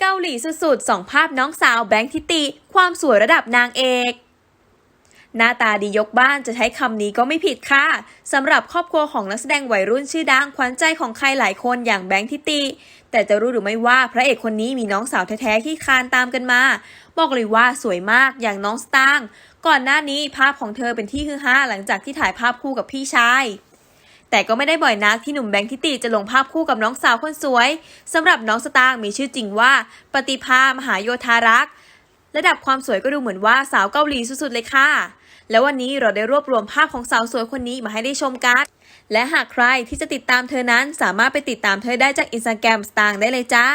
เกาหลีสุดๆสองภาพน้องสาวแบงค์ทิติ ความสวยระดับนางเอก หน้าตาดียกบ้านจะใช้คำนี้ก็ไม่ผิดค่ะสำหรับครอบครัวของนักแสดงวัยรุ่นชื่อดังขวัญใจของใครหลายคนอย่างแบงค์ทิติ แต่จะรู้หรือไม่ว่าพระเอกคนนี้มีน้องสาวแท้ๆที่คานตามกันมา บอกเลยว่าสวยมากอย่างน้องสตางค์ก่อนหน้านี้ภาพของเธอเป็นที่ฮือฮาหลังจากที่ถ่ายภาพคู่กับพี่ชาย แต่ก็ไม่ได้บ่อยนักที่หนุ่มแบงค์ทิติจะลงภาพคู่กับน้องสาวคนสวยสำหรับน้องสตางค์มีชื่อจริงว่า ปฏิภามหาโยธารักษ์ระดับความสวยก็ดูเหมือนว่าสาวเกาหลีสุดๆเลยค่ะ แล้ววันนี้เราได้รวบรวมภาพของสาวสวยคนนี้มาให้ได้ชมกัน และหากใครที่จะติดตามเธอนั้นสามารถไปติดตามเธอได้จากอินสตาแกรมสตางค์ได้เลยจ้า